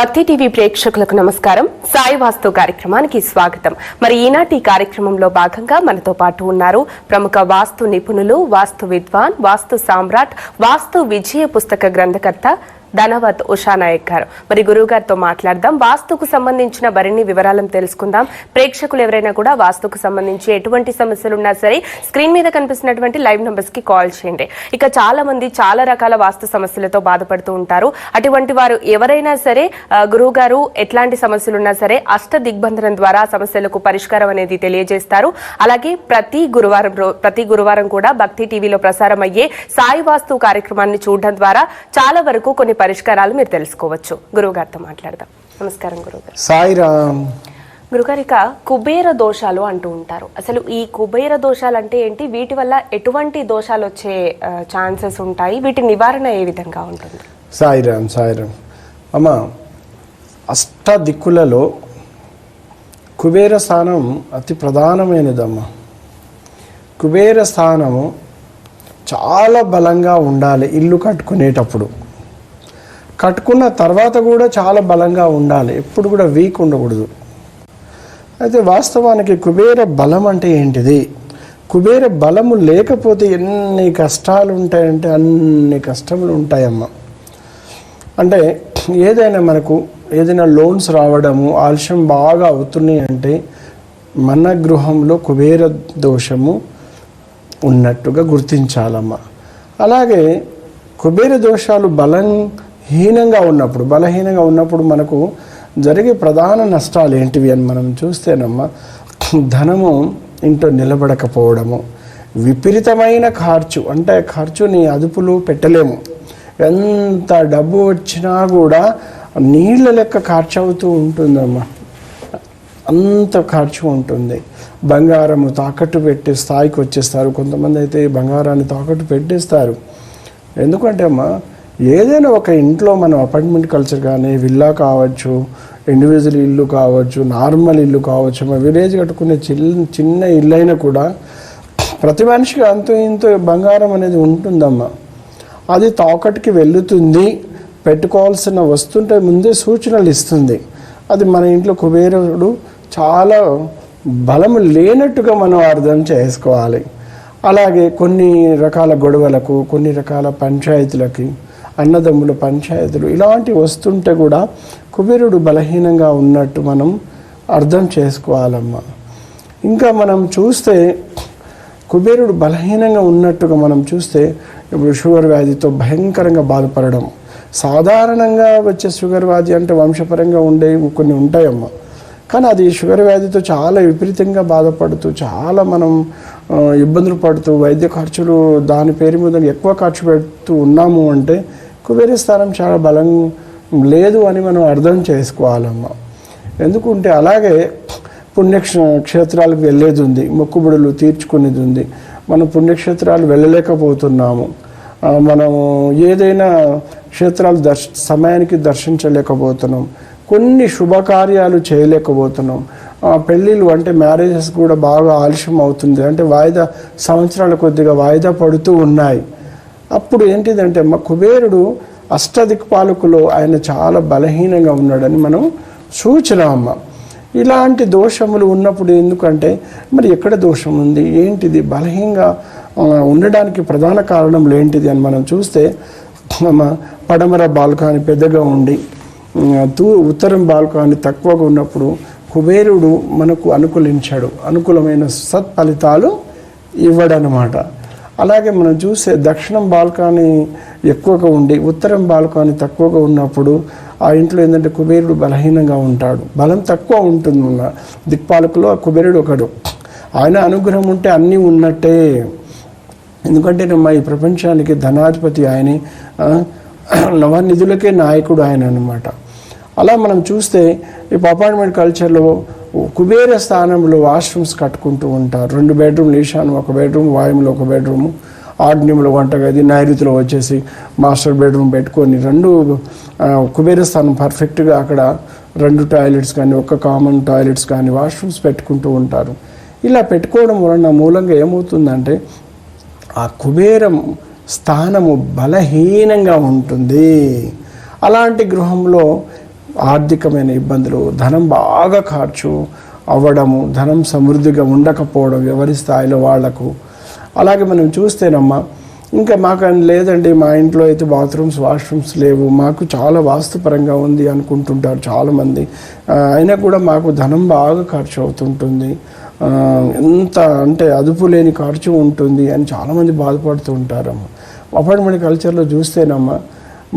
భక్తి టీవీ ప్రేక్షకులకు నమస్కారం. సాయి వాస్తు కార్యక్రమానికి స్వాగతం. మరి ఈనాటి కార్యక్రమంలో భాగంగా మనతో పాటు ఉన్నారు ప్రముఖ వాస్తు నిపుణులు వాస్తు విద్వాన్ వాస్తు సామ్రాట్ వాస్తు విజయ పుస్తక గ్రంథకర్త ధనవత్ ఉషానాయక్ గారు. మరి గురువు గారితో మాట్లాడదాం. వాస్తుకు సంబంధించిన మరిన్ని వివరాలను తెలుసుకుందాం. ప్రేక్షకులు ఎవరైనా కూడా వాస్తుకు సంబంధించి ఎటువంటి సమస్యలు ఉన్నా సరే స్క్రీన్ మీద కనిపిస్తున్నటువంటి లైవ్ నెంబర్స్కి కాల్ చేయండి. ఇక చాలా మంది చాలా రకాల వాస్తు సమస్యలతో బాధపడుతూ ఉంటారు. అటువంటి వారు ఎవరైనా సరే గురువు గారు ఎట్లాంటి సమస్యలు ఉన్నా సరే అష్ట దిగ్బంధనం ద్వారా సమస్యలకు పరిష్కారం అనేది తెలియజేస్తారు. అలాగే ప్రతి గురువారం ప్రతి గురువారం కూడా భక్తి టీవీలో ప్రసారం అయ్యే సాయి వాస్తు కార్యక్రమాన్ని చూడడం ద్వారా చాలా వరకు కొన్ని పరిష్కారాలు మీరు తెలుసుకోవచ్చు. గురువు గారితో మాట్లాడదాం. నమస్కారం గురువు గారు. సాయిరామ్. గురుగారు ఇక కుబేర దోషాలు అంటూ ఉంటారు. అసలు ఈ కుబేర దోషాలు అంటే ఏంటి? వీటి వల్ల ఎటువంటి దోషాలు వచ్చే ఛాన్సెస్ ఉంటాయి? వీటి నివారణ ఏ విధంగా ఉంటుంది? సాయిరామ్ సాయిరామ్. అమ్మ అష్ట దిక్కులలో కుబేర స్థానం అతి ప్రధానమైనదమ్మా. కుబేర స్థానము చాలా బలంగా ఉండాలి ఇల్లు కట్టుకునేటప్పుడు. కట్టుకున్న తర్వాత కూడా చాలా బలంగా ఉండాలి. ఎప్పుడు కూడా వీక్ ఉండకూడదు. అయితే వాస్తవానికి కుబేర బలం అంటే ఏంటిది? కుబేర బలము లేకపోతే ఎన్ని కష్టాలు ఉంటాయంటే అన్ని కష్టములు ఉంటాయమ్మ. అంటే ఏదైనా మనకు ఏదైనా లోన్స్ రావడము ఆలస్యం బాగా అవుతున్నాయి అంటే మన గృహంలో కుబేర దోషము ఉన్నట్టుగా గుర్తించాలమ్మ. అలాగే కుబేర దోషాలు బలం హీనంగా ఉన్నప్పుడు బలహీనంగా ఉన్నప్పుడు మనకు జరిగే ప్రధాన నష్టాలు ఏంటివి అని మనం చూస్తేనమ్మా ధనము ఇంట్లో నిలబడకపోవడము విపరీతమైన ఖర్చు అంటే ఖర్చుని అదుపులో పెట్టలేము. ఎంత డబ్బు వచ్చినా కూడా నీళ్ళ లెక్క ఖర్చు అవుతూ ఉంటుందమ్మా. అంత ఖర్చు ఉంటుంది. బంగారము తాకట్టు పెట్టే స్థాయికి వచ్చేస్తారు. కొంతమంది అయితే బంగారాన్ని తాకట్టు పెట్టేస్తారు. ఎందుకంటే అమ్మా ఏదైనా ఒక ఇంట్లో మనం అపార్ట్మెంట్ కల్చర్ కానీ విల్లా కావచ్చు ఇండివిజువల్ ఇల్లు కావచ్చు నార్మల్ ఇల్లు కావచ్చు మా విలేజ్ కట్టుకునే చిన్న చిన్న ఇల్లు అయినా కూడా ప్రతి మనిషికి అంతో ఇంతో బంగారం అనేది ఉంటుందమ్మా. అది తాకట్టుకి వెళ్తుంది పెట్టుకోవాల్సిన వస్తుంటే ముందే సూచనలు ఇస్తుంది. అది మన ఇంట్లో కుబేరుడు చాలా బలం లేనట్టుగా మనం అర్థం చేసుకోవాలి. అలాగే కొన్ని రకాల గొడవలకు కొన్ని రకాల పంచాయతీలకి అన్నదమ్ముల పంచాయతీలు ఇలాంటివి వస్తుంటే కూడా కుబేరుడు బలహీనంగా ఉన్నట్టు మనం అర్థం చేసుకోవాలమ్మా. ఇంకా మనం చూస్తే కుబేరుడు బలహీనంగా ఉన్నట్టుగా మనం చూస్తే ఇప్పుడు షుగర్ వ్యాధితో భయంకరంగా బాధపడడం. సాధారణంగా వచ్చే షుగర్ వ్యాధి అంటే వంశపరంగా ఉండే కొన్ని ఉంటాయమ్మా. కానీ అది షుగర్ వ్యాధితో చాలా విపరీతంగా బాధపడుతూ చాలా మనం ఇబ్బందులు పడుతూ వైద్య ఖర్చులు దాని పేరు మీద ఎక్కువ ఖర్చు పెడుతూ ఉన్నాము అంటే కుబేర స్థానం చాలా బలం లేదు అని మనం అర్థం చేసుకోవాలమ్మా. ఎందుకంటే అలాగే పుణ్యక్ష క్షేత్రాలకు వెళ్ళేది ఉంది మొక్కుబడులు తీర్చుకునేది ఉంది. మనం పుణ్యక్షేత్రాలు వెళ్ళలేకపోతున్నాము. మనం మనము ఏదైనా క్షేత్రాలు దర్శ సమయానికి దర్శించలేకపోతున్నాం. కొన్ని శుభకార్యాలు చేయలేకపోతున్నాం. ఆ, పెళ్ళిళ్ళు అంటే మ్యారేజెస్ కూడా బాగా ఆలస్యం అవుతుంది. అంటే వాయిదా సంవత్సరాల కొద్దిగా వాయిదా పడుతూ ఉన్నాయి. అప్పుడు ఏంటిదంటే మా కుబేరుడు అష్టదిక్పాలకులో ఆయన చాలా బలహీనంగా ఉన్నాడని మనం సూచన అమ్మ ఇలాంటి దోషములు ఉన్నప్పుడు ఎందుకంటే మరి ఎక్కడ దోషం ఉంది? ఏంటిది? బలహీనంగా ఉండడానికి ప్రధాన కారణములు ఏంటిది అని మనం చూస్తే మన పడమర బాల్కాని పెద్దగా ఉండి తూ ఉత్తరం బాల్కాని తక్కువగా ఉన్నప్పుడు కుబేరుడు మనకు అనుకూలించాడు. అనుకూలమైన సత్ఫలితాలు ఇవ్వడనమాట అలాగే మనం చూసే దక్షిణం బాల్కాని ఎక్కువగా ఉండి ఉత్తరం బాల్కాని తక్కువగా ఉన్నప్పుడు ఆ ఇంట్లో ఏంటంటే కుబేరుడు బలహీనంగా ఉంటాడు. బలం తక్కువ ఉంటుంది మన దిక్పాలకులో ఆ కుబేరుడు ఒకడు. ఆయన అనుగ్రహం ఉంటే అన్నీ ఉన్నట్టే. ఎందుకంటే మా ఈ ప్రపంచానికి ధనాధిపతి ఆయనే. నవనిధులకే నాయకుడు ఆయన అనమాట అలా మనం చూస్తే ఇప్పుడు అపార్ట్మెంట్ కల్చర్లో కుబేర స్థానంలో వాష్రూమ్స్ కట్టుకుంటూ ఉంటారు. రెండు బెడ్రూమ్లు ఈశాన్యం ఒక బెడ్రూమ్ వాయుములో ఒక బెడ్రూమ్ ఆగ్నేయంలో వంటగది నైరుతిలో వచ్చేసి మాస్టర్ బెడ్రూమ్ పెట్టుకొని రెండు కుబేర స్థానం పర్ఫెక్ట్గా అక్కడ రెండు టాయిలెట్స్ కానీ ఒక కామన్ టాయిలెట్స్ కానీ వాష్రూమ్స్ పెట్టుకుంటూ ఉంటారు. ఇలా పెట్టుకోవడం వలన మూలంగా ఏమవుతుందంటే ఆ కుబేరం స్థానము బలహీనంగా ఉంటుంది. అలాంటి గృహంలో ఆర్థికమైన ఇబ్బందులు ధనం బాగా ఖర్చు అవ్వడము ధనం సమృద్ధిగా ఉండకపోవడం ఎవరి స్థాయిలో వాళ్ళకు. అలాగే మనం చూస్తేనమ్మా ఇంకా మాకు అని లేదండి మా ఇంట్లో అయితే బాత్రూమ్స్ వాష్రూమ్స్ లేవు మాకు చాలా వాస్తుపరంగా ఉంది అనుకుంటుంటారు చాలామంది. అయినా కూడా మాకు ధనం బాగా ఖర్చు అవుతుంటుంది. ఎంత అంటే అదుపు లేని ఖర్చు ఉంటుంది అని చాలామంది బాధపడుతూ ఉంటారమ్మ. అపార్ట్మెంట్ కల్చర్లో చూస్తేనమ్మా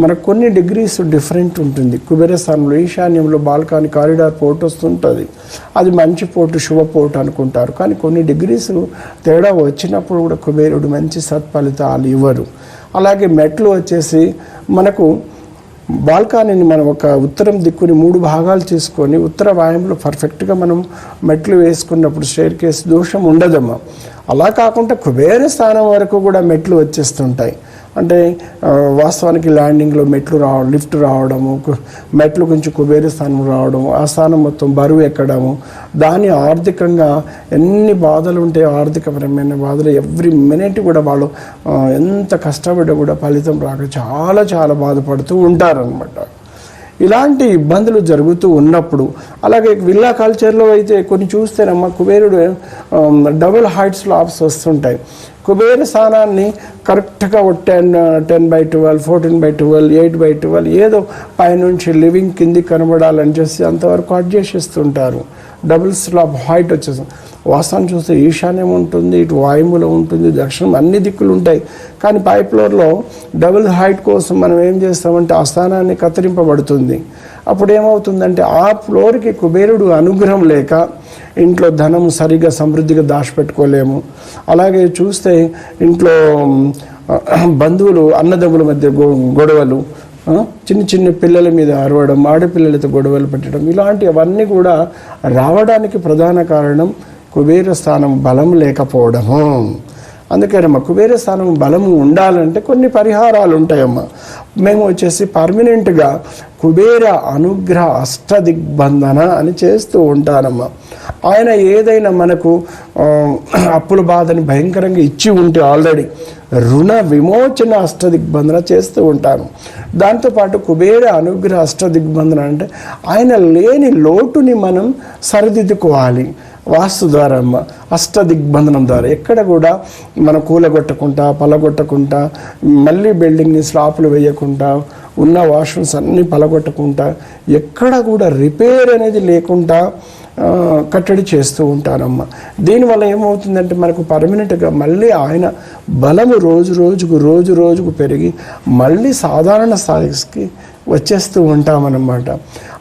మనకు కొన్ని డిగ్రీస్ డిఫరెంట్ ఉంటుంది. కుబేర స్థానంలో ఈశాన్యంలో బాల్కాని కారిడార్ పోర్ట్ వస్తుంటుంది. అది మంచి పోర్టు శుభ పోర్ట్ అనుకుంటారు. కానీ కొన్ని డిగ్రీస్ తేడా వచ్చినప్పుడు కూడా కుబేరుడు మంచి సత్ఫలితాలు ఇవ్వరు. అలాగే మెట్లు వచ్చేసి మనకు బాల్కానీని మనం ఒక ఉత్తరం దిక్కుని మూడు భాగాలు చేసుకొని ఉత్తర వాయంలో పర్ఫెక్ట్గా మనం మెట్లు వేసుకున్నప్పుడు స్టేర్ కేస్ దోషం ఉండదమ్మా. అలా కాకుండా కుబేర స్థానం వరకు కూడా మెట్లు వచ్చేస్తుంటాయి. అంటే వాస్తవానికి ల్యాండింగ్లో మెట్లు రావడం లిఫ్ట్ రావడము మెట్లు కొంచెం కుబేర స్థానం రావడం ఆ స్థానం మొత్తం బరువు ఎక్కడము. దాని ఆర్థికంగా ఎన్ని బాధలు ఉంటాయో ఆర్థికపరమైన బాధలు ఎవ్రీ మినిట్ కూడా వాళ్ళు ఎంత కష్టపడి కూడా ఫలితం రాక చాలా చాలా బాధపడుతూ ఉంటారనమాట ఇలాంటి ఇబ్బందులు జరుగుతూ ఉన్నప్పుడు అలాగే విల్లా కల్చర్లో అయితే కొన్ని చూస్తేనమ్మా కుబేరుడు డబుల్ హైట్స్ లాప్స్ వస్తుంటాయి. కుబేర స్థానాన్ని కరెక్ట్గా ఒక ten ten by twelve fourteen by twelve eight by twelve ఏదో పైనుంచి లివింగ్ కింది కనబడాలని చేసి అంతవరకు అడ్జస్ట్ చేస్తుంటారు డబుల్ స్లాబ్ హైట్ వచ్చేసి వాస్తవం చూస్తే ఈశాన్యం ఉంటుంది ఇటు వాయుములో ఉంటుంది దక్షిణం అన్ని దిక్కులు ఉంటాయి. కానీ పై ఫ్లోర్లో డబుల్ హైట్ కోసం మనం ఏం చేస్తామంటే ఆ స్థానాన్ని కత్తిరింపబడుతుంది. అప్పుడు ఏమవుతుందంటే ఆ ఫ్లోర్కి కుబేరుడు అనుగ్రహం లేక ఇంట్లో ధనం సరిగా సమృద్ధిగా దాచిపెట్టుకోలేము. అలాగే చూస్తే ఇంట్లో బంధువులు అన్నదమ్ముల మధ్య గొ- గొడవలు చిన్న చిన్న పిల్లల మీద అరవడం ఆడపిల్లలతో గొడవలు పెట్టడం ఇలాంటివన్నీ కూడా రావడానికి ప్రధాన కారణం కుబేర స్థానం బలం లేకపోవడము. అందుకేనమ్మా కుబేర స్థానం బలము ఉండాలంటే కొన్ని పరిహారాలు ఉంటాయమ్మా. మేము వచ్చేసి పర్మనెంట్గా కుబేర అనుగ్రహ అష్టదిగ్బంధన అని చేస్తూ ఉంటానమ్మా. ఆయన ఏదైనా మనకు అప్పుల బాధని భయంకరంగా ఇచ్చి ఉంటే ఆల్రెడీ రుణ విమోచన అష్టదిగ్బంధన చేస్తూ ఉంటాను. దాంతోపాటు కుబేర అనుగ్రహ అష్టదిగ్బంధన అంటే ఆయన లేని లోటుని మనం సరిదిద్దుకోవాలి. వాస్తు ద్వారా అమ్మ అష్టదిగ్బంధనం ద్వారా. ఎక్కడ కూడా మనం కూలగొట్టకుండా పలగొట్టకుండా మళ్ళీ బిల్డింగ్ని స్లాపులు వేయకుండా ఉన్న వాష్రూమ్స్ అన్నీ పలగొట్టకుండా ఎక్కడ కూడా రిపేర్ అనేది లేకుండా కట్టడి చేస్తూ ఉంటానమ్మా దీనివల్ల ఏమవుతుందంటే మనకు పర్మనెంట్గా మళ్ళీ ఆయన బలము రోజు రోజుకు రోజు రోజుకు పెరిగి మళ్ళీ సాధారణ స్థాయికి వచ్చేస్తూ ఉంటామన్నమాట.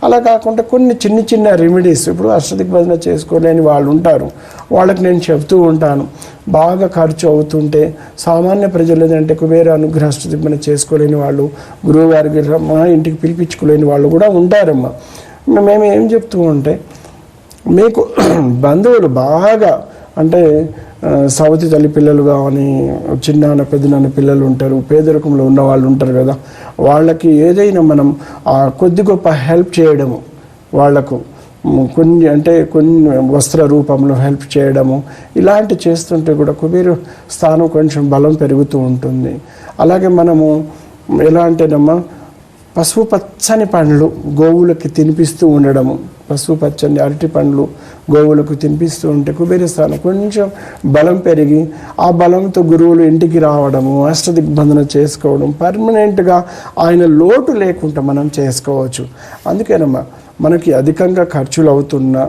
అలా కాకుండా కొన్ని చిన్న చిన్న రెమెడీస్ ఇప్పుడు అష్టదిగ్భజన చేసుకోలేని వాళ్ళు ఉంటారు. వాళ్ళకి నేను చెప్తూ ఉంటాను. బాగా ఖర్చు అవుతుంటే సామాన్య ప్రజలు ఏంటంటే కుబేర అనుగ్రహ అష్టదిగ్భజన చేసుకోలేని వాళ్ళు గురువుగారికి మా ఇంటికి పిలిపించుకోలేని వాళ్ళు కూడా ఉంటారమ్మా. మేము ఏం చెప్తూ ఉంటే మీకు బంధువులు బాగా అంటే సవతి తల్లి పిల్లలు కానీ చిన్నాన్న పెద్దనాన్న పిల్లలు ఉంటారు పేదరికంలో ఉన్న వాళ్ళు ఉంటారు కదా. వాళ్ళకి ఏదైనా మనం కొద్ది గొప్ప హెల్ప్ చేయడము వాళ్ళకు కొన్ని అంటే కొన్ని వస్త్ర రూపంలో హెల్ప్ చేయడము ఇలాంటి చేస్తుంటే కూడా కుబేరు స్థానం కొంచెం బలం పెరుగుతూ ఉంటుంది. అలాగే మనము ఎలా అంటేనమ్మా పసుపు పచ్చని పండ్లు గోవులకి తినిపిస్తూ ఉండడము. పసుపు పచ్చని అరటి పండ్లు గోవులకు తినిపిస్తూ ఉంటే కుబేరస్థానం కొంచెం బలం పెరిగి ఆ బలంతో గురువులు ఇంటికి రావడము అష్టదిగ్బంధన చేసుకోవడం పర్మనెంట్గా ఆయన లోటు లేకుండా మనం చేసుకోవచ్చు. అందుకేనమ్మా మనకి అధికంగా ఖర్చులు అవుతున్నా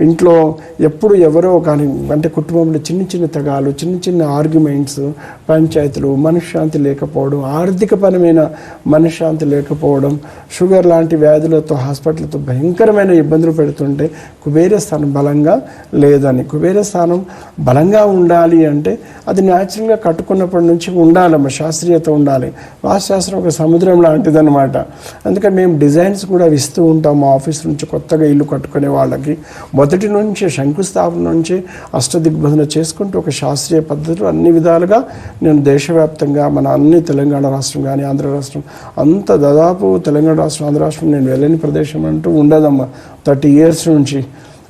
ఇంట్లో ఎప్పుడు ఎవరో కానీ అంటే కుటుంబంలో చిన్న చిన్న తగాలు చిన్న చిన్న ఆర్గ్యుమెంట్స్ పంచాయతీలు మనశ్శాంతి లేకపోవడం ఆర్థికపరమైన మనశ్శాంతి లేకపోవడం షుగర్ లాంటి వ్యాధులతో హాస్పిటల్తో భయంకరమైన ఇబ్బందులు పెడుతుంటే కుబేర స్థానం బలంగా లేదని. కుబేర స్థానం బలంగా ఉండాలి అంటే అది న్యాచురల్గా కట్టుకున్నప్పటి నుంచి ఉండాలమ్మ శాస్త్రీయత ఉండాలి. వాస్తుశాస్త్రం ఒక సముద్రం లాంటిదన్నమాట. అందుకని మేము డిజైన్స్ కూడా ఇస్తూ ఉంటాం మా ఆఫీస్ నుంచి కొత్తగా ఇల్లు కట్టుకునే వాళ్ళకి. మొదటి నుంచి శంకుస్థాపన నుంచి అష్టదిగ్భజన చేసుకుంటూ ఒక శాస్త్రీయ పద్ధతిలో అన్ని విధాలుగా నేను దేశవ్యాప్తంగా మన అన్ని తెలంగాణ రాష్ట్రం కానీ ఆంధ్ర రాష్ట్రం అంత దాదాపు తెలంగాణ రాష్ట్రం ఆంధ్ర రాష్ట్రం నేను వెళ్ళని ప్రదేశం అంటూ ఉండదమ్మా థర్టీ ఇయర్స్ నుంచి.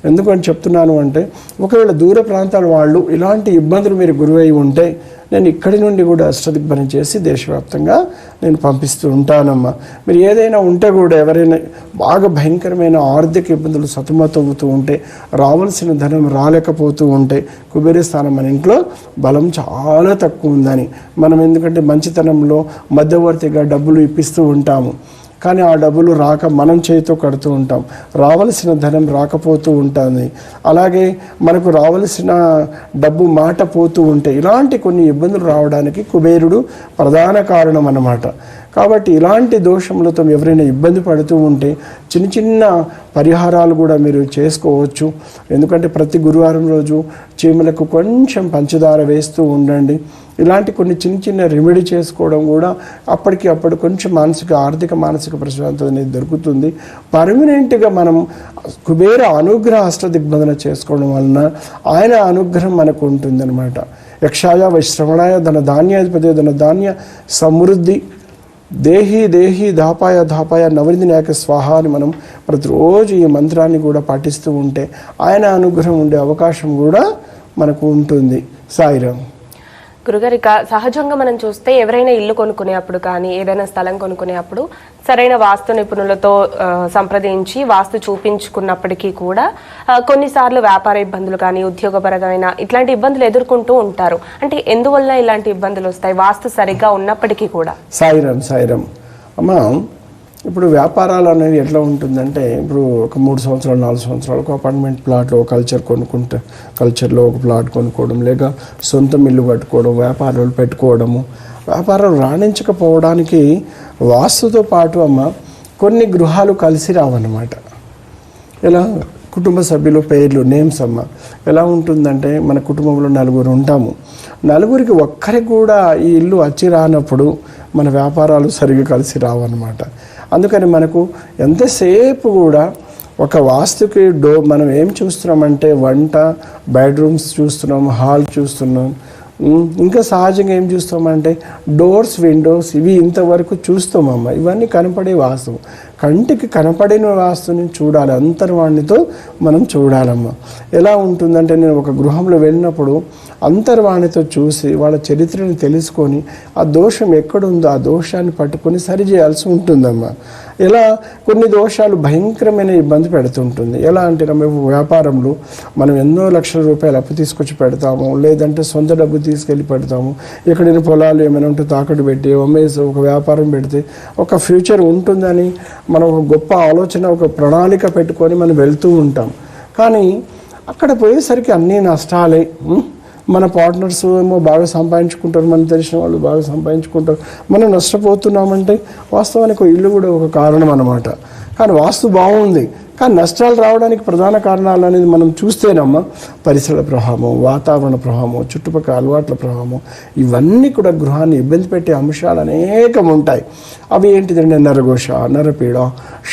ఎందుకని చెప్తున్నాను అంటే ఒకవేళ దూర ప్రాంతాల వాళ్ళు ఇలాంటి ఇబ్బందులు మీరు గురై ఉంటే నేను ఇక్కడి నుండి కూడా అష్టదిగ్భజన చేసి దేశవ్యాప్తంగా నేను పంపిస్తూ ఉంటానమ్మా. మీరు ఏదైనా ఉంటే కూడా ఎవరైనా బాగా భయంకరమైన ఆర్థిక ఇబ్బందులు సతమతమవుతూ ఉంటే రావాల్సిన ధనం రాలేకపోతూ ఉంటే కుబేర స్థానం మన ఇంట్లో బలం చాలా తక్కువ ఉందని. మనం ఎందుకంటే మంచితనంలో మధ్యవర్తిగా డబ్బులు ఇప్పిస్తూ ఉంటాము. కానీ ఆ డబ్బులు రాక మనం చేతితో కడుతూ ఉంటాం. రావలసిన ధనం రాకపోతూ ఉంటుంది. అలాగే మనకు రావలసిన డబ్బు మాట పోతూ ఉంటే ఇలాంటి కొన్ని ఇబ్బందులు రావడానికి కుబేరుడు ప్రధాన కారణం అన్నమాట కాబట్టి ఇలాంటి దోషములతో ఎవరైనా ఇబ్బంది పడుతూ ఉంటే చిన్న చిన్న పరిహారాలు కూడా మీరు చేసుకోవచ్చు. ఎందుకంటే ప్రతి గురువారం రోజు చీమలకు కొంచెం పంచదార వేస్తూ ఉండండి. ఇలాంటి కొన్ని చిన్న చిన్న రెమెడీ చేసుకోవడం కూడా అప్పటికి అప్పుడు కొంచెం మానసిక ఆర్థిక మానసిక ప్రశాంతత అనేది దొరుకుతుంది. పర్మనెంట్గా మనం కుబేర అనుగ్రహ అష్టదిగ్బంధన చేసుకోవడం వలన ఆయన అనుగ్రహం మనకు ఉంటుందన్నమాట. యక్షాయ వైశ్రవణాయ ధన ధాన్యాధిపతి ధన ధాన్య సమృద్ధి దేహి దేహి దాపాయ దాపాయ నవరింది నాయక స్వాహ అని మనం ప్రతిరోజు ఈ మంత్రాన్ని కూడా పాటిస్తూ ఉంటే ఆయన అనుగ్రహం ఉండే అవకాశం కూడా మనకు ఉంటుంది. సాయిరామ్. గురుగారు ఇక సహజంగా మనం చూస్తే ఎవరైనా ఇల్లు కొనుక్కునేప్పుడు కానీ ఏదైనా స్థలం కొనుక్కునేప్పుడు సరైన వాస్తు నిపుణులతో సంప్రదించి వాస్తు చూపించుకున్నప్పటికీ కూడా కొన్నిసార్లు వ్యాపార ఇబ్బందులు కానీ ఉద్యోగపరమైన ఇట్లాంటి ఇబ్బందులు ఎదుర్కొంటూ ఉంటారు. అంటే ఎందువల్ల ఇలాంటి ఇబ్బందులు వస్తాయి? వాస్తు సరిగ్గా ఉన్నప్పటికీ కూడా. సాయిరామ్ సాయిరామ్ అమ్మ ఇప్పుడు వ్యాపారాలు అనేవి ఎట్లా ఉంటుందంటే ఇప్పుడు ఒక మూడు సంవత్సరాలు నాలుగు సంవత్సరాలకు అపార్ట్మెంట్ ప్లాట్లో కల్చర్ కొనుక్కుంటే కల్చర్లో ఒక ప్లాట్ కొనుక్కోవడం లేక సొంత మిల్లు కట్టుకోవడం వ్యాపారాలు పెట్టుకోవడము. వ్యాపారం రాణించకపోవడానికి వాస్తుతో పాటు అమ్మ కొన్ని గృహాలు కలిసి రావన్నమాట. ఎలా? కుటుంబ సభ్యుల పేర్లు నేమ్స్ అమ్మ. ఎలా ఉంటుందంటే మన కుటుంబంలో నలుగురు ఉంటాము. నలుగురికి ఒక్కరికి కూడా ఈ ఇల్లు వచ్చి రానప్పుడు మన వ్యాపారాలు సరిగ్గా కలిసి రావన్నమాట. అందుకని మనకు ఎంతసేపు కూడా ఒక వాస్తుకి డో మనం ఏం చూస్తున్నామంటే వంట బెడ్రూమ్స్ చూస్తున్నాం హాల్ చూస్తున్నాం. ఇంకా సహజంగా ఏం చూస్తామంటే డోర్స్ విండోస్ ఇవి ఇంతవరకు చూస్తామమ్మ. ఇవన్నీ కనపడే వాస్తు కంటికి కనపడిన వాస్తుని చూడాలి. అంతర్వాణితో మనం చూడాలమ్మ. ఎలా ఉంటుందంటే నేను ఒక గృహంలో వెళ్ళినప్పుడు అంతర్వాణితో చూసి వాళ్ళ చరిత్రను తెలుసుకొని ఆ దోషం ఎక్కడుందో ఆ దోషాన్ని పట్టుకొని సరిచేయాల్సి ఉంటుందమ్మా. ఇలా కొన్ని దోషాలు భయంకరమైన ఇబ్బంది పెడుతుంటుంది. ఎలా అంటే మేము వ్యాపారంలో మనం ఎన్నో లక్షల రూపాయలు అప్పు తీసుకొచ్చి పెడతాము లేదంటే సొంత డబ్బు తీసుకెళ్ళి పెడతాము. ఎక్కడైనా పొలాలు ఏమైనా ఉంటే తాకట్టు పెట్టి అమ్మేసి ఒక వ్యాపారం పెడితే ఒక ఫ్యూచర్ ఉంటుందని మనం ఒక గొప్ప ఆలోచన ఒక ప్రణాళిక పెట్టుకొని మనం వెళ్తూ ఉంటాం. కానీ అక్కడ పోయేసరికి అన్నీ నష్టాలే. మన పార్ట్నర్స్ ఏమో బాగా సంపాదించుకుంటారు మనకు తెలిసిన వాళ్ళు బాగా సంపాదించుకుంటారు. మనం నష్టపోతున్నామంటే వాస్తవానికి ఒక ఇల్లు కూడా ఒక కారణం అన్నమాట. కానీ వాస్తు బాగుంది. కానీ నష్టాలు రావడానికి ప్రధాన కారణాలు అనేది మనం చూస్తేనమ్మా పరిసర ప్రభావం వాతావరణ ప్రభావం చుట్టుపక్కల అలవాట్ల ప్రభావం ఇవన్నీ కూడా గృహాన్ని ఇబ్బంది పెట్టే అంశాలు అనేకం ఉంటాయి. అవి ఏంటిదంటే నరఘోష నరపీడ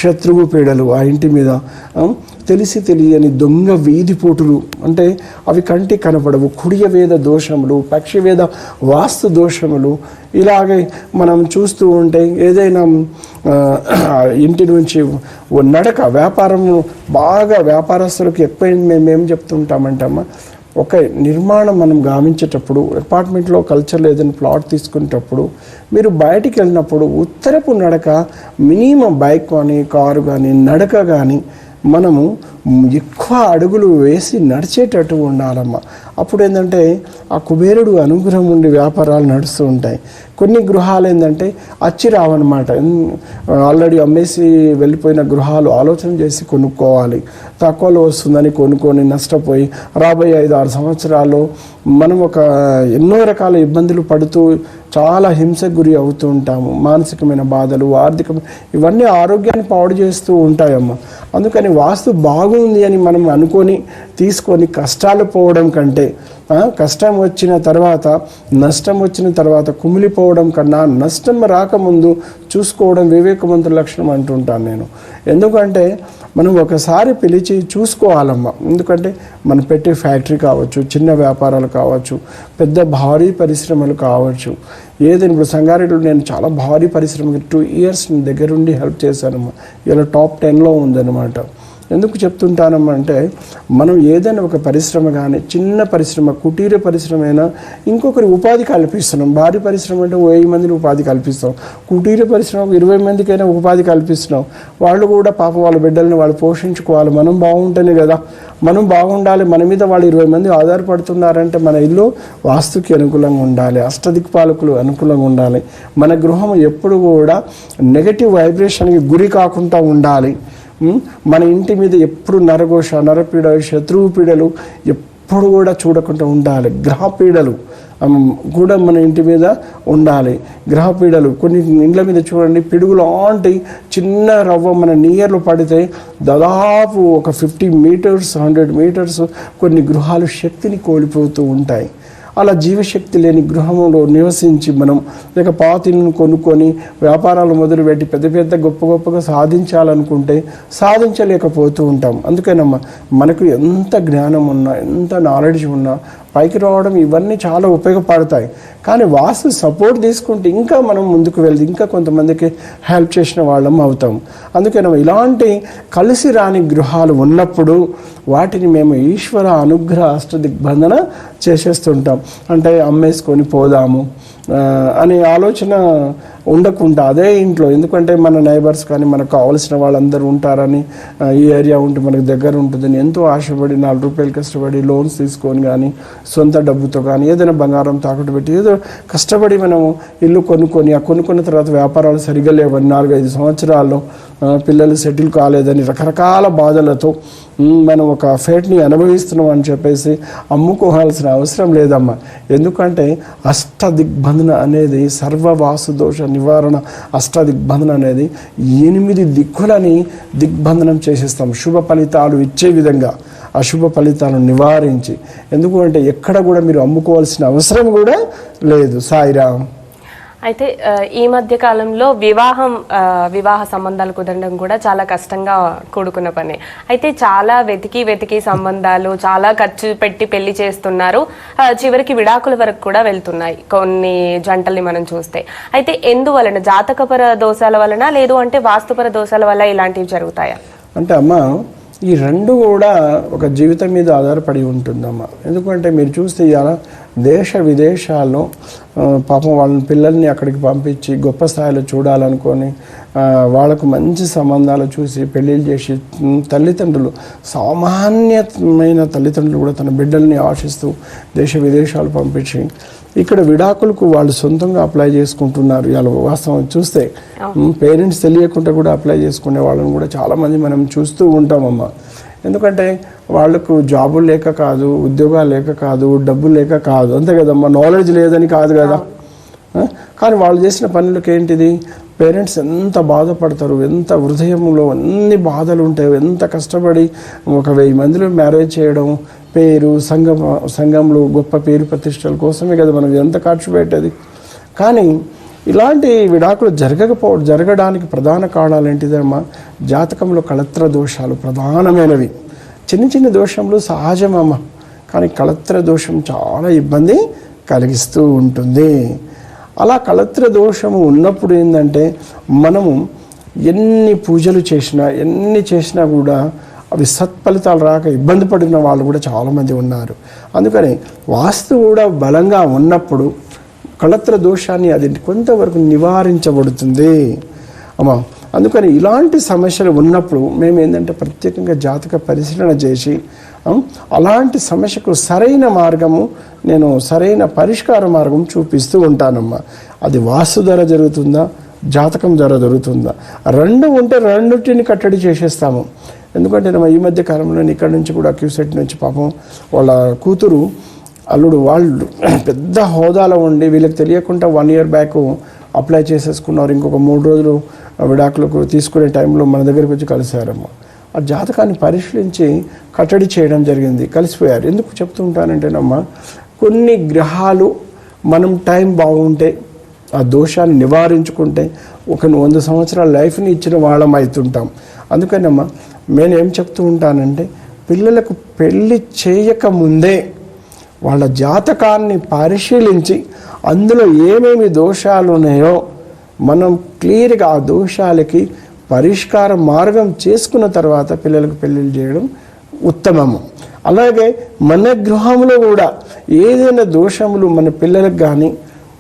శత్రువు పీడలు ఆ ఇంటి మీద తెలిసి తెలియని దొంగ వీధిపోటులు. అంటే అవి కంటి కనపడవు. కుడియ వేద దోషములు పక్షివేద వాస్తు దోషములు. ఇలాగే మనం చూస్తూ ఉంటే ఏదైనా ఇంటి నుంచి నడక వ్యాపారం బాగా వ్యాపారస్తులకు ఎక్కువైంది మేము ఏం చెప్తుంటామంటే ఒక నిర్మాణం మనం గామించేటప్పుడు అపార్ట్మెంట్లో కల్చర్ ఏదైనా ప్లాట్ తీసుకునేటప్పుడు మీరు బయటికి వెళ్ళినప్పుడు ఉత్తరపు నడక మినిమం బైక్ కానీ కారు కానీ నడక కానీ మనము ఎక్కువ అడుగులు వేసి నడిచేటట్టు ఉండాలమ్మ. అప్పుడు ఏంటంటే ఆ కుబేరుడు అనుగ్రహం ఉండి వ్యాపారాలు నడుస్తూ ఉంటాయి. కొన్ని గృహాలు ఏంటంటే అచ్చి రావన్నమాట. ఆల్రెడీ అమ్మేసి వెళ్ళిపోయిన గృహాలు ఆలోచన చేసి కొనుక్కోవాలి. తక్కువలో వస్తుందని కొనుక్కొని నష్టపోయి రాబోయే ఐదు ఆరు సంవత్సరాలు మనం ఒక ఎన్నో రకాల ఇబ్బందులు పడుతూ చాలా హింసకు గురి అవుతూ ఉంటాము. మానసికమైన బాధలు ఆర్థిక ఇవన్నీ ఆరోగ్యాన్ని పాడు చేస్తూ ఉంటాయమ్మ. అందుకని వాస్తు బాగుంది అని మనం అనుకొని తీసుకొని కష్టాలు పోవడం కంటే కష్టం వచ్చిన తర్వాత నష్టం వచ్చిన తర్వాత కుమిలిపోవడం కన్నా నష్టం రాకముందు చూసుకోవడం వివేకవంతుల లక్షణం అంటుంటాను నేను. ఎందుకంటే మనం ఒకసారి పిలిచి చూసుకోవాలమ్మా. ఎందుకంటే మనం పెట్టే ఫ్యాక్టరీ కావచ్చు చిన్న వ్యాపారాలు కావచ్చు పెద్ద భారీ పరిశ్రమలు కావచ్చు ఏదైనా ఇప్పుడు సంగారెడ్డిలో నేను చాలా భారీ పరిశ్రమకి టూ ఇయర్స్ దగ్గరుండి హెల్ప్ చేశాను. ఇలా టాప్ టెన్లో ఉందన్నమాట. ఎందుకు చెప్తుంటానమ్మంటే మనం ఏదైనా ఒక పరిశ్రమ కానీ చిన్న పరిశ్రమ కుటీర పరిశ్రమ అయినా ఇంకొకరి ఉపాధి కల్పిస్తున్నాం. భారీ పరిశ్రమ అంటే వెయ్యి మందిని ఉపాధి కల్పిస్తాం. కుటీర పరిశ్రమ ఇరవై మందికైనా ఉపాధి కల్పిస్తున్నాం. వాళ్ళు కూడా పాపం వాళ్ళ బిడ్డల్ని వాళ్ళు పోషించుకోవాలి. మనం బాగుంటేనే కదా. మనం బాగుండాలి. మన మీద వాళ్ళు ఇరవై మంది ఆధారపడుతున్నారంటే మన ఇల్లు వాస్తుకి అనుకూలంగా ఉండాలి. అష్టదిక్పాలకులు అనుకూలంగా ఉండాలి. మన గృహం ఎప్పుడు కూడా నెగటివ్ వైబ్రేషన్కి గురి కాకుండా ఉండాలి. మన ఇంటి మీద ఎప్పుడు నరఘోష నరపీడ శత్రువు పీడలు ఎప్పుడు కూడా చూడకుండా ఉండాలి. గ్రహపీడలు కూడా మన ఇంటి మీద ఉండాలి. గ్రహపీడలు కొన్ని ఇండ్ల మీద చూడండి పిడుగు లాంటి చిన్న రవ్వ మన నీయర్లో పడితే దాదాపు ఒక ఫిఫ్టీ మీటర్స్ హండ్రెడ్ మీటర్స్ కొన్ని గృహాలు శక్తిని కోల్పోతూ ఉంటాయి. అలా జీవశక్తి లేని గృహంలో నివసించి మనం లేక పాతిలను కొనుక్కొని వ్యాపారాలు మొదలుపెట్టి పెద్ద పెద్ద గొప్ప గొప్పగా సాధించాలనుకుంటే సాధించలేకపోతూ ఉంటాం. అందుకేనమ్మా మనకు ఎంత జ్ఞానం ఉన్నా ఎంత నాలెడ్జ్ ఉన్నా పైకి రావడం ఇవన్నీ చాలా ఉపయోగపడతాయి. కానీ వాస్తు సపోర్ట్ తీసుకుంటే ఇంకా మనం ముందుకు వెళ్ళి ఇంకా కొంతమందికి హెల్ప్ చేసిన వాళ్ళం అవుతాం. అందుకేనమ్మా ఇలాంటి కలిసి రాని గృహాలు ఉన్నప్పుడు వాటిని మేము ఈశ్వర అనుగ్రహ అష్టదిగ్బంధన చేసేస్తుంటాం. అంటే అమ్మేసుకొని పోదాము అనే ఆలోచన ఉండకుండా అదే ఇంట్లో. ఎందుకంటే మన నైబర్స్ కానీ మనకు కావాల్సిన వాళ్ళందరూ ఉంటారని ఈ ఏరియా ఉంటే మనకు దగ్గర ఉంటుందని ఎంతో ఆశపడి నాలుగు రూపాయలు కష్టపడి లోన్స్ తీసుకొని కానీ సొంత డబ్బుతో కానీ ఏదైనా బంగారం తాకట్టు పెట్టి ఏదో కష్టపడి మనము ఇల్లు కొనుక్కొని ఆ కొనుక్కున్న తర్వాత వ్యాపారాలు సరిగా లేవని నాలుగైదు సంవత్సరాల్లో పిల్లలు సెటిల్ కాలేదని రకరకాల బాధలతో మనం ఒక ఫేట్ని అనుభవిస్తున్నాం అని చెప్పేసి అమ్ముకోవాల్సిన అవసరం లేదమ్మా. ఎందుకంటే అష్ట దిగ్బంధన అనేది సర్వవాసు దోష నివారణ అష్ట దిగ్బంధన అనేది ఎనిమిది దిక్కులని దిగ్బంధనం చేసేస్తాం. శుభ ఫలితాలు ఇచ్చే విధంగా అశుభ ఫలితాలను నివారించి. ఎందుకంటే ఎక్కడ కూడా మీరు అమ్ముకోవాల్సిన అవసరం కూడా లేదు. సాయిరామ్. అయితే ఈ మధ్య కాలంలో వివాహం వివాహ సంబంధాలు కుదరడం కూడా చాలా కష్టంగా కూడుకున్న పని. అయితే చాలా వెతికి వెతికి సంబంధాలు చాలా ఖర్చు పెట్టి పెళ్ళి చేస్తున్నారు. చివరికి విడాకుల వరకు కూడా వెళ్తున్నాయి కొన్ని జంటల్ని మనం చూస్తే. అయితే ఎందువలన? జాతకపర దోషాల వలన లేదు అంటే వాస్తుపర దోషాల వల్ల ఇలాంటివి జరుగుతాయా? అంటే అమ్మ ఈ రెండు కూడా ఒక జీవితం మీద ఆధారపడి ఉంటుందమ్మా. ఎందుకంటే మీరు చూస్తే ఇలా దేశ విదేశాల్లో పాపం వాళ్ళ పిల్లల్ని అక్కడికి పంపించి గొప్ప స్థాయిలో చూడాలనుకొని వాళ్ళకు మంచి సంబంధాలు చూసి పెళ్ళిళ్ళు చేసి తల్లిదండ్రులు సామాన్యమైన తల్లిదండ్రులు కూడా తన బిడ్డల్ని ఆశిస్తూ దేశ విదేశాలు పంపించి ఇక్కడ విడాకులకు వాళ్ళు సొంతంగా అప్లై చేసుకుంటున్నారు. ఇవాళ వాస్తవం చూస్తే పేరెంట్స్ తెలియకుండా కూడా అప్లై చేసుకునే వాళ్ళని కూడా చాలామంది మనం చూస్తూ ఉంటామమ్మా. ఎందుకంటే వాళ్ళకు జాబులు లేక కాదు ఉద్యోగాలు లేక కాదు డబ్బు లేక కాదు. అంతే కదమ్మా నాలెడ్జ్ లేదని కాదు కదా. కానీ వాళ్ళు చేసిన పనులకు ఏంటిది? పేరెంట్స్ ఎంత బాధపడతారు ఎంత హృదయంలో అన్ని బాధలు ఉంటాయి ఎంత కష్టపడి ఒక వెయ్యి మందిలో మ్యారేజ్ చేయడం పేరు సంఘం సంఘంలో గొప్ప పేరు ప్రతిష్టల కోసమే కదా మనం ఎంత ఖర్చు పెట్టేది. కానీ ఇలాంటి విడాకులు జరగకపో జరగడానికి ప్రధాన కారణాలు ఏంటిదమ్మా? జాతకంలో కళత్ర దోషాలు ప్రధానమైనవి. చిన్న చిన్న దోషములు సహజమమ్మ. కానీ కళత్ర దోషం చాలా ఇబ్బంది కలిగిస్తూ ఉంటుంది. అలా కళత్ర దోషము ఉన్నప్పుడు ఏంటంటే మనము ఎన్ని పూజలు చేసినా ఎన్ని చేసినా కూడా అవి సత్ఫలితాలు రాక ఇబ్బంది పడిన వాళ్ళు కూడా చాలామంది ఉన్నారు. అందుకని వాస్తు కూడా బలంగా ఉన్నప్పుడు కళత్ర దోషాన్ని అది కొంతవరకు నివారించబడుతుంది. అమ్మా అందుకని ఇలాంటి సమస్యలు ఉన్నప్పుడు మేము ఏంటంటే ప్రత్యేకంగా జాతక పరిశీలన చేసి అలాంటి సమస్యకు సరైన మార్గము నేను సరైన పరిష్కార మార్గం చూపిస్తూ ఉంటానమ్మా. అది వాస్తు ధర జరుగుతుందా? జాతకం ధర జరుగుతుందా? రెండు ఉంటే రెండింటిని కట్టడి చేసేస్తాము. ఎందుకంటే ఈ మధ్య కాలంలో ఇక్కడ నుంచి కూడా క్యూసెట్ నుంచి పాపం వాళ్ళ కూతురు అల్లుడు వాళ్ళు పెద్ద హోదాలో ఉండి వీళ్ళకి తెలియకుండా వన్ ఇయర్ బ్యాక్ అప్లై చేసేసుకున్నారు. ఇంకొక మూడు రోజులు విడాకులకు తీసుకునే టైంలో మన దగ్గరికి వచ్చి కలిశారమ్మ. ఆ జాతకాన్ని పరిశీలించి కట్టడి చేయడం జరిగింది. కలిసిపోయారు. ఎందుకు చెప్తూ ఉంటానంటేనమ్మా కొన్ని గ్రహాలు మనం టైం బాగుంటే ఆ దోషాన్ని నివారించుకుంటే ఒక వంద సంవత్సరాల లైఫ్ని ఇచ్చిన వాళ్ళం అవుతుంటాం. అందుకనమ్మా నేను ఏం చెప్తూ ఉంటానంటే పిల్లలకు పెళ్ళి చేయకముందే వాళ్ళ జాతకాన్ని పరిశీలించి అందులో ఏమేమి దోషాలు ఉన్నాయో మనం క్లియర్గా ఆ దోషాలకి పరిష్కార మార్గం చేసుకున్న తర్వాత పిల్లలకు పెళ్ళిళ్ళు చేయడం ఉత్తమము. అలాగే మన గృహంలో కూడా ఏదైనా దోషములు మన పిల్లలకు కానీ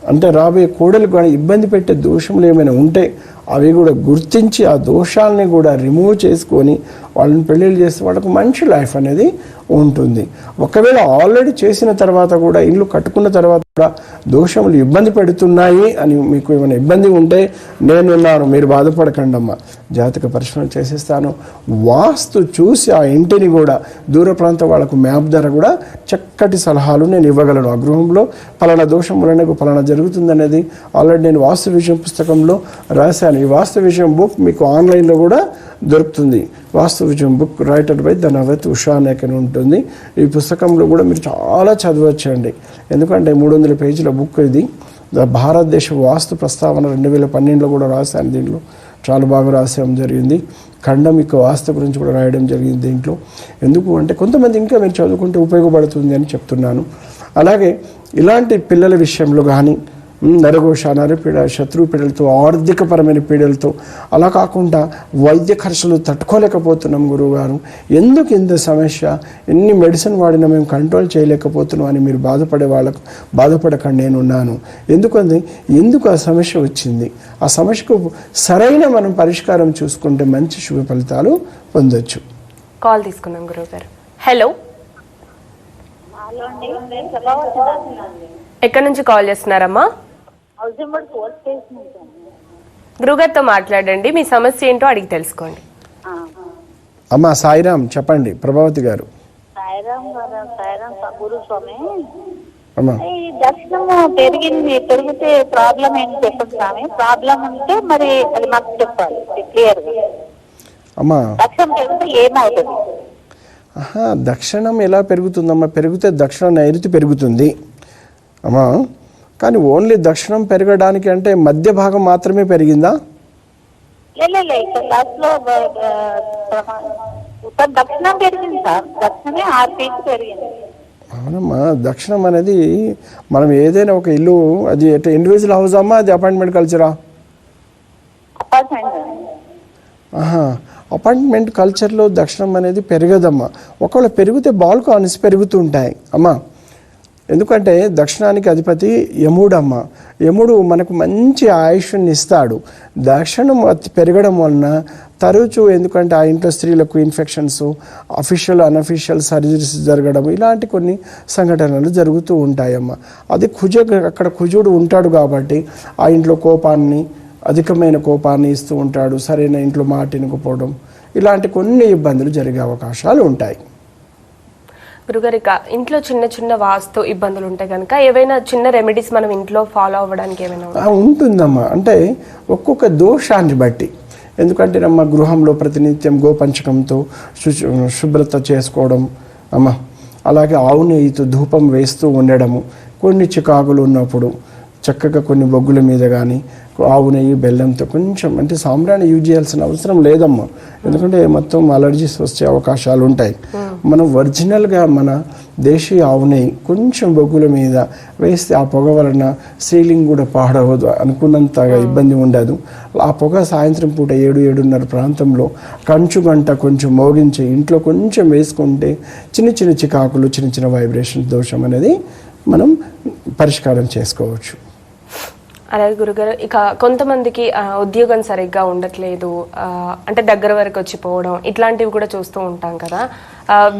అంటే రాబోయే కోడలకు కానీ ఇబ్బంది పెట్టే దోషములు ఏమైనా ఉంటే అవి కూడా గుర్తించి ఆ దోషాలని కూడా రిమూవ్ చేసుకొని వాళ్ళని పెళ్ళిళ్ళు చేస్తే వాళ్ళకు మంచి లైఫ్ అనేది ఉంటుంది. ఒకవేళ ఆల్రెడీ చేసిన తర్వాత కూడా ఇల్లు కట్టుకున్న తర్వాత కూడా దోషములు ఇబ్బంది పెడుతున్నాయి అని మీకు ఏమైనా ఇబ్బంది ఉంటే నేనున్నాను మీరు బాధపడకండి అమ్మా. జాతక పరిశీలన చేసేస్తాను. వాస్తు చూసి ఆ ఇంటిని కూడా దూర ప్రాంత వాళ్ళకు మ్యాప్ ధర కూడా చక్కటి సలహాలు నేను ఇవ్వగలను. ఆ గృహంలో పలానా దోషం వలన పలానా జరుగుతుందనేది ఆల్రెడీ నేను వాస్తు విషయం పుస్తకంలో రాశాను. ఈ వాస్తు విషయం బుక్ మీకు ఆన్లైన్లో కూడా దొరుకుతుంది. Vastu Vijayam book writer by Dhanavath Usha Nayak అని ఉంటుంది. ఈ పుస్తకంలో కూడా మీరు చాలా చదవచ్చండి. ఎందుకంటే మూడు వందల పేజీల బుక్ ఇది. భారతదేశ వాస్తు ప్రస్తావన రెండు వేల పన్నెండులో కూడా రాశాను దీంట్లో. చాలా బాగా రాసేయడం జరిగింది. ఖండం యొక్క వాస్తు గురించి కూడా రాయడం జరిగింది దీంట్లో. ఎందుకు అంటే కొంతమంది ఇంకా మీరు చదువుకుంటే ఉపయోగపడుతుంది అని చెప్తున్నాను. అలాగే ఇలాంటి పిల్లల విషయంలో కానీ నరఘోష నరపీడ శత్రు పీడలతో ఆర్థికపరమైన పీడలతో. అలా కాకుండా వైద్య ఖర్చులు తట్టుకోలేకపోతున్నాం గురువుగారు. ఎందుకు ఇంత సమస్య? ఎన్ని మెడిసిన్ వాడినా మేము కంట్రోల్ చేయలేకపోతున్నాం అని మీరు బాధపడే వాళ్ళకు బాధపడకండి నేను ఉన్నాను ఎందుకంది ఎందుకు ఆ సమస్య వచ్చింది? ఆ సమస్యకు సరైన మనం పరిష్కారం చూసుకుంటే మంచి శుభ ఫలితాలు పొందొచ్చు. కాల్ తీసుకున్నాం గురువు గారు హలో ఎక్కడి నుంచి కాల్ చేస్తున్నారమ్మా? గురుగారితో మాట్లాడండి మీ సమస్య ఏంటో అడిగి తెలుసుకోండి. అమ్మ సాయిరామ్ చెప్పండి ప్రభావతి గారు. సాయిరామ్ గారు సాయిరామ్ గురుస్వామి. అమ్మ. ఈ దర్శనము పెరిగింది పెరిగితే ప్రాబ్లం ఏంటి చెప్పండి స్వామి? ప్రాబ్లం ఉంటే మరి అది మాకు చెప్పాలి క్లియర్గా. అమ్మ. దర్శనం పెరిగితే ఏమవుతుంది? ఆహా, దక్షిణం ఎలా పెరుగుతుందమ్మా? పెరిగితే దక్షిణ నైరుతి పెరుగుతుంది. అమ్మా. కానీ ఓన్లీ దక్షిణం పెరగడానికి అంటే మధ్య భాగం మాత్రమే పెరిగిందా? అవునమ్మా దక్షిణం అనేది మనం ఏదైనా ఒక ఇల్లు అది ఇండివిజువల్ హౌస్ అమ్మా అది అపాయింట్మెంట్ కల్చరా అపార్ట్మెంట్ ఆహా అపాయింట్మెంట్ కల్చర్లో దక్షిణం అనేది పెరగదమ్మా. ఒకవేళ పెరిగితే బాల్కాన్స్ పెరుగుతుంటాయి అమ్మా ఎందుకంటే దక్షిణానికి అధిపతి యముడమ్మ. యముడు మనకు మంచి ఆయుష్ని ఇస్తాడు. దక్షిణం పెరగడం వలన తరచూ ఎందుకంటే ఆ ఇంట్లో స్త్రీలకు ఇన్ఫెక్షన్స్ అఫీషియల్ అన్అఫీషియల్ సర్జరీస్ జరగడం ఇలాంటి కొన్ని సంఘటనలు జరుగుతూ ఉంటాయమ్మ. అది కుజ అక్కడ కుజుడు ఉంటాడు కాబట్టి ఆ ఇంట్లో కోపాన్ని అధికమైన కోపాన్ని ఇస్తూ ఉంటాడు. సరైన ఇంట్లో మాట వినకపోవడం ఇలాంటి కొన్ని ఇబ్బందులు జరిగే అవకాశాలు ఉంటాయి. గురుగారు ఇక ఇంట్లో చిన్న చిన్న వాస్తు ఇబ్బందులు ఉంటాయి కనుక ఏవైనా చిన్న రెమెడీస్ మనం ఇంట్లో ఫాలో అవ్వడానికి ఏమైనా ఉంటుందమ్మా. అంటే ఒక్కొక్క దోషాన్ని బట్టి. ఎందుకంటే నమ్మ గృహంలో ప్రతినిత్యం గోపంచకంతో శుచి శుభ్రత చేసుకోవడం అమ్మ. అలాగే ఆవు నెయ్యితో ధూపం వేస్తూ ఉండడము. కొన్ని చికాకులు ఉన్నప్పుడు చక్కగా కొన్ని బొగ్గుల మీద కానీ ఆవు నెయ్యి బెల్లంతో కొంచెం అంటే సాంబ్రాన్ని యూజ్ చేయాల్సిన అవసరం లేదమ్మా. ఎందుకంటే మొత్తం అలర్జీస్ వచ్చే అవకాశాలు ఉంటాయి. మనం ఒరిజినల్గా మన దేశీయ ఆవుని కొంచెం బొగ్గుల మీద వేస్తే ఆ పొగ వలన సీలింగ్ కూడా పాడవదు అనుకున్నంతగా ఇబ్బంది ఉండదు. ఆ పొగ సాయంత్రం పూట ఏడు ఏడున్నర ప్రాంతంలో కంచు గంట కొంచెం మోగించి ఇంట్లో కొంచెం వేసుకుంటే చిన్న చిన్న చికాకులు చిన్న చిన్న వైబ్రేషన్ దోషం అనేది మనం పరిష్కారం చేసుకోవచ్చు. అలాగే గురుగారు ఇక కొంతమందికి ఉద్యోగం సరిగ్గా ఉండట్లేదు అంటే దగ్గర వరకు వచ్చిపోవడం ఇట్లాంటివి కూడా చూస్తూ ఉంటాం కదా.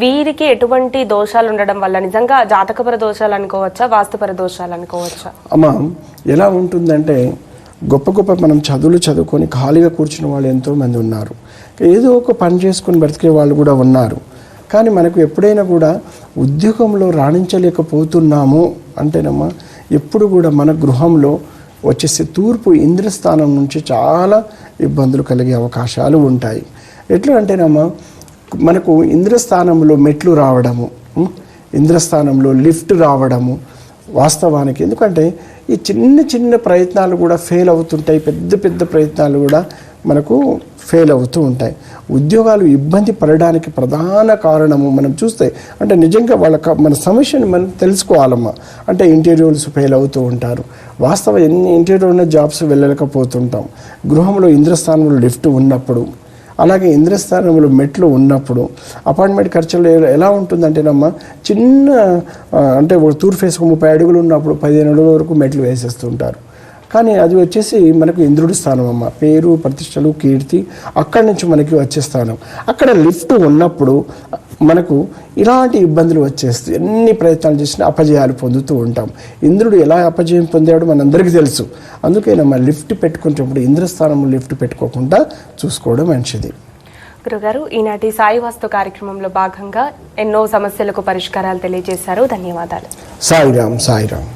వీరికి ఎటువంటి దోషాలు ఉండడం వల్ల నిజంగా జాతకపర దోషాలు అనుకోవచ్చా వాస్తుపర దోషాలు అనుకోవచ్చా? అమ్మ ఎలా ఉంటుందంటే గొప్ప గొప్ప మనం చదువులు చదువుకొని ఖాళీగా కూర్చున్న వాళ్ళు ఎంతోమంది ఉన్నారు. ఏదో ఒక పని చేసుకొని బ్రతికే వాళ్ళు కూడా ఉన్నారు. కానీ మనకు ఎప్పుడైనా కూడా ఉద్యోగంలో రాణించలేకపోతున్నాము అంటేనమ్మా ఎప్పుడు కూడా మన గృహంలో వచ్చేసి తూర్పు ఇంద్రస్థానం నుంచి చాలా ఇబ్బందులు కలిగే అవకాశాలు ఉంటాయి. ఎట్లా అంటేనమ్మా మనకు ఇంద్రస్థానంలో మెట్లు రావడము ఇంద్రస్థానంలో లిఫ్ట్ రావడము వాస్తవానికి. ఎందుకంటే ఈ చిన్న చిన్న ప్రయత్నాలు కూడా ఫెయిల్ అవుతుంటాయి పెద్ద పెద్ద ప్రయత్నాలు కూడా మనకు ఫెయిల్ అవుతూ ఉంటాయి. ఉద్యోగాలు ఇబ్బంది పడడానికి ప్రధాన కారణము మనం చూస్తే అంటే నిజంగా వాళ్ళ మన సమస్యని మనం తెలుసుకోవాలమ్మా. అంటే ఇంటీరియర్స్ ఫెయిల్ అవుతూ ఉంటారు. వాస్తవ ఎన్ని ఇంటీరియర్ ఉన్న జాబ్స్ వెళ్ళలేకపోతుంటాం. గృహంలో ఇంద్రస్థానంలో లిఫ్ట్ ఉన్నప్పుడు అలాగే ఇంద్రస్థానంలో మెట్లు ఉన్నప్పుడు అపార్ట్మెంట్ ఖర్చులు ఎలా- ఉంటుందంటేనమ్మా చిన్న అంటే ఒక తూర్పు ముప్పై అడుగులు ఉన్నప్పుడు పదిహేను అడుగుల వరకు మెట్లు వేసేస్తుంటారు. కానీ అది వచ్చేసి మనకు ఇంద్రుడి స్థానం అమ్మ. పేరు ప్రతిష్టలు కీర్తి అక్కడి నుంచి మనకి వచ్చే స్థానం. అక్కడ లిఫ్ట్ ఉన్నప్పుడు మనకు ఇలాంటి ఇబ్బందులు వచ్చేస్తాయి ఎన్ని ప్రయత్నాలు చేసినా అపజయాలు పొందుతూ ఉంటాం. ఇంద్రుడు ఎలా అపజయం పొందాడో మనందరికీ తెలుసు. అందుకేనమ్మా లిఫ్ట్ పెట్టుకునేటప్పుడు ఇంద్రస్థానంలో లిఫ్ట్ పెట్టుకోకుండా చూసుకోవడం మంచిది. గురుగారు ఈనాటి సాయి వాస్తు కార్యక్రమంలో భాగంగా ఎన్నో సమస్యలకు పరిష్కారాలు తెలియజేశారు. ధన్యవాదాలు. సాయిరామ్ సాయిరామ్.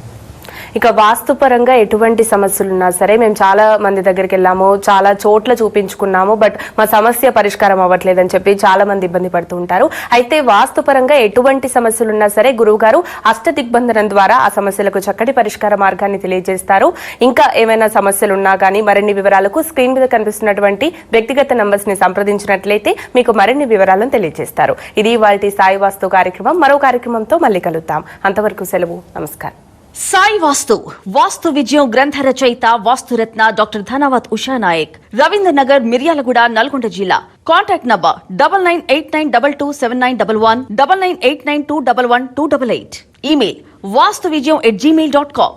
ఇక వాస్తుపరంగా ఎటువంటి సమస్యలు ఉన్నా సరే మేము చాలా మంది దగ్గరికి వెళ్ళాము చాలా చోట్ల చూపించుకున్నాము బట్ మా సమస్య పరిష్కారం అవ్వట్లేదని చెప్పి చాలా మంది ఇబ్బంది పడుతూ ఉంటారు. అయితే వాస్తుపరంగా ఎటువంటి సమస్యలు ఉన్నా సరే గురువు గారు అష్ట దిగ్బంధనం ద్వారా ఆ సమస్యలకు చక్కటి పరిష్కార మార్గాన్ని తెలియజేస్తారు. ఇంకా ఏమైనా సమస్యలు ఉన్నా కానీ మరిన్ని వివరాలకు స్క్రీన్ మీద కనిపిస్తున్నటువంటి వ్యక్తిగత నంబర్స్ని సంప్రదించినట్లయితే మీకు మరిన్ని వివరాలను తెలియజేస్తారు. ఇది వాటి సాయి వాస్తు కార్యక్రమం. మరో కార్యక్రమంతో మళ్ళీ కలుద్దాం. అంతవరకు సెలవు. నమస్కారం. సాయి వాస్తు వాస్తు విజయం గ్రంథ రచయిత వాస్తురత్న డాక్టర్ ధనవత్ ఉషా నాయక్ రవీంద్ర నగర్ మిర్యాలగూడ నల్గొండ జిల్లా. Contact number double nine eight nine double two seven nine double one double nine eight nine two double one two double eight email Vastu Vijayam at Gmail dot com